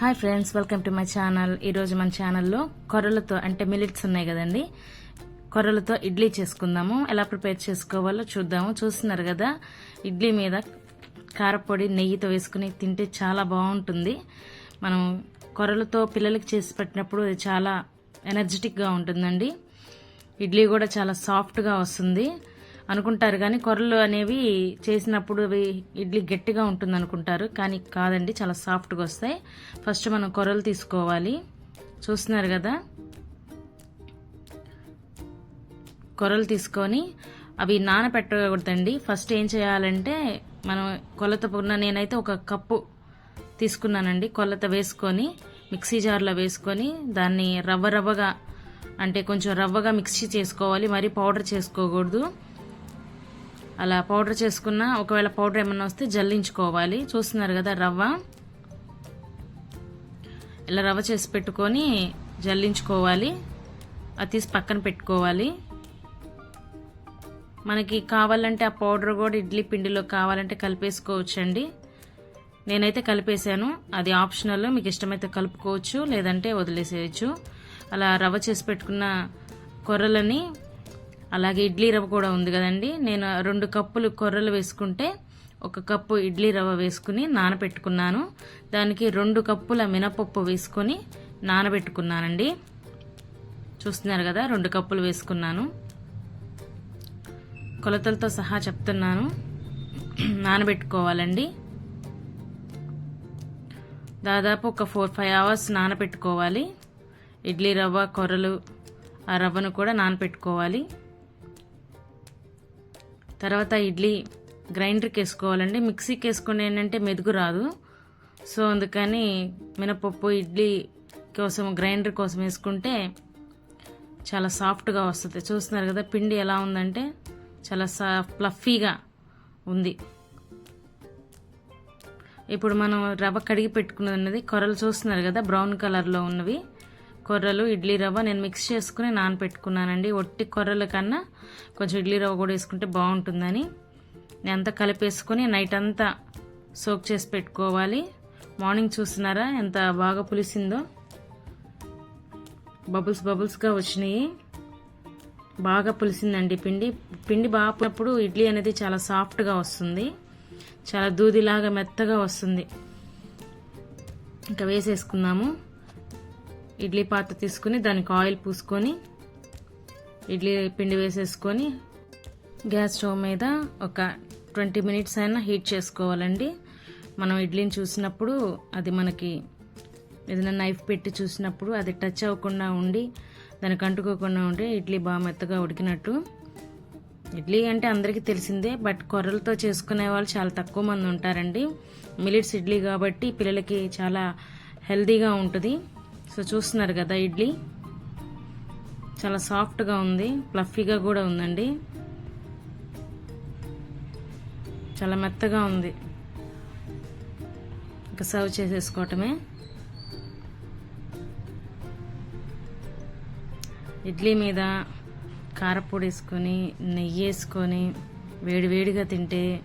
Hi friends welcome to my channel. ఈరోజు మన ఛానల్లో కొర్రలతో అంటే మిలిట్స్ ఉన్నాయి కదండి. కొర్రలతో ఇడ్లీ చేసుకుందాము. ఎలా ప్రిపేర్ చేసుకోవాలో చూద్దాము. చూస్తున్నారు కదా ఇడ్లీ మీద కారపొడి నెయ్యితో వేసుకుని తింటే చాలా బాగుంటుంది. మనం కొర్రలతో పిల్లలకి చేసి పెట్టినప్పుడు అది చాలా ఎనర్జెటిక్గా ఉంటుందండి. ఇడ్లీ కూడా చాలా సాఫ్ట్గా వస్తుంది. అనుకుంటారు. కానీ కొర్రలు అనేవి చేసినప్పుడు అవి ఇడ్లీ గట్టిగా ఉంటుంది అనుకుంటారు కానీ కాదండి చాలా సాఫ్ట్గా వస్తాయి. ఫస్ట్ మనం కొర్రలు తీసుకోవాలి. చూస్తున్నారు కదా? కొర్రలు తీసుకొని అవి నానపెట్టకూడదండి. ఫస్ట్ ఏం చేయాలంటే మనం కొలత ఉన్న నేనైతే ఒక కప్పు తీసుకున్నానండి. కొలత వేసుకొని మిక్సీ జార్లో వేసుకొని దాన్ని రవ్వ రవ్వగా అంటే కొంచెం రవ్వగా మిక్సీ చేసుకోవాలి. మరీ పౌడర్ చేసుకోకూడదు. అలా పౌడర్ చేసుకున్న ఒకవేళ పౌడర్ ఏమన్నా వస్తే జల్లించుకోవాలి. చూస్తున్నారు కదా రవ్వ. ఇలా రవ్వ చేసి పెట్టుకొని జల్లించుకోవాలి. అది తీసి పక్కన పెట్టుకోవాలి. మనకి కావాలంటే ఆ పౌడర్ కూడా ఇడ్లీ పిండిలో కావాలంటే కలిపేసుకోవచ్చండి. నేనైతే కలిపేశాను. అది ఆప్షనల్ మీకు ఇష్టమైతే కలుపుకోవచ్చు లేదంటే వదిలేసేయచ్చు. అలా రవ్వ చేసి పెట్టుకున్న కొర్రలని అలాగే ఇడ్లీ రవ్వ కూడా ఉంది కదండి. నేను రెండు కప్పులు కొర్రలు వేసుకుంటే ఒక కప్పు ఇడ్లీ రవ్వ వేసుకుని నానబెట్టుకున్నాను. దానికి రెండు కప్పుల మినపప్పు వేసుకొని నానబెట్టుకున్నానండి. చూస్తున్నారు కదా రెండు కప్పులు వేసుకున్నాను. కొలతలతో సహా చెప్తున్నాను. నానబెట్టుకోవాలండి. దాదాపు ఒక ఫోర్ ఫైవ్ అవర్స్ నానబెట్టుకోవాలి. ఇడ్లీ రవ్వ కొర్రలు ఆ రవ్వను కూడా నానబెట్టుకోవాలి. తర్వాత ఇడ్లీ గ్రైండర్కి వేసుకోవాలండి మిక్సీకి వేసుకుని ఏంటంటే మెదుగు రాదు. సో అందుకని మినపప్పు ఇడ్లీ కోసం గ్రైండర్ కోసం వేసుకుంటే చాలా సాఫ్ట్గా వస్తుంది. చూస్తున్నారు కదా పిండి ఎలా ఉందంటే చాలా సా ఫ్లఫీగా ఉంది. ఇప్పుడు మనం రవ్వ కడిగి పెట్టుకున్నది కొరలు చూస్తున్నారు కదా బ్రౌన్ కలర్లో ఉన్నవి. కొర్రలు ఇడ్లీ రవ్వ నేను మిక్స్ చేసుకుని నానపెట్టుకున్నానండి. ఒట్టి కొర్రల కన్నా కొంచెం ఇడ్లీ రవ్వ కూడా వేసుకుంటే బాగుంటుందని. నేను అంతా కలిపేసుకొని నైట్ అంతా సోక్ చేసి పెట్టుకోవాలి. మార్నింగ్ చూస్తున్నారా? ఎంత బాగా పులిసిందో. బబుల్స్ బబుల్స్గా వచ్చినాయి. బాగా పులిసిందండి పిండి. పిండి బాగా పులినప్పుడు ఇడ్లీ అనేది చాలా సాఫ్ట్గా వస్తుంది. చాలా దూదిలాగా మెత్తగా వస్తుంది. ఇంకా వేసేసుకుందాము. ఇడ్లీ పాత్ర తీసుకుని దానికి ఆయిల్ పూసుకొని ఇడ్లీ పిండి వేసేసుకొని గ్యాస్ స్టవ్ మీద ఒక ట్వంటీ మినిట్స్ అయినా హీట్ చేసుకోవాలండి. మనం ఇడ్లీని చూసినప్పుడు అది మనకి ఏదైనా నైఫ్ పెట్టి చూసినప్పుడు అది టచ్ అవ్వకుండా ఉండి దానికి అంటుకోకుండా ఉంటే ఇడ్లీ బాగా మెత్తగా ఉడికినట్టు. ఇడ్లీ అంటే అందరికీ తెలిసిందే బట్ కొర్రలతో చేసుకునే వాళ్ళు చాలా తక్కువ మంది ఉంటారండి. మిలిట్స్ ఇడ్లీ కాబట్టి పిల్లలకి చాలా హెల్తీగా ఉంటుంది. సో చూస్తున్నారు కదా ఇడ్లీ. చాలా సాఫ్ట్గా ఉంది ఫ్లఫీగా కూడా ఉందండి. చాలా మెత్తగా ఉంది. ఇంకా సర్వ్ చేసేసుకోవటమే. ఇడ్లీ మీద కారపొడి వేసుకొని నెయ్యి వేసుకొని వేడివేడిగా తింటే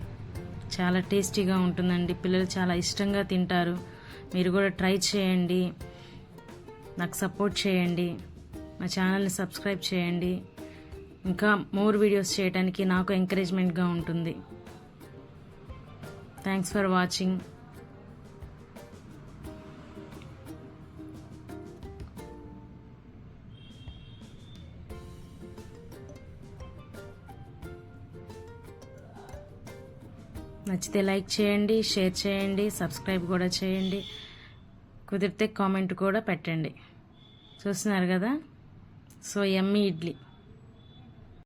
చాలా టేస్టీగా ఉంటుందండి. పిల్లలు చాలా ఇష్టంగా తింటారు. మీరు కూడా ట్రై చేయండి. నాకు సపోర్ట్ చేయండి. మా ఛానల్ని సబ్స్క్రైబ్ చేయండి. ఇంకా మోర్ వీడియోస్ చేయడానికి నాకు ఎంకరేజ్మెంట్గా ఉంటుంది. థ్యాంక్స్ ఫర్ వాచింగ్ నచ్చితే లైక్ చేయండి షేర్ చేయండి సబ్స్క్రైబ్ కూడా చేయండి. కుదిరితే కామెంట్ కూడా పెట్టండి. చూస్తున్నారు కదా? సో ఎమ్మి ఇడ్లీ.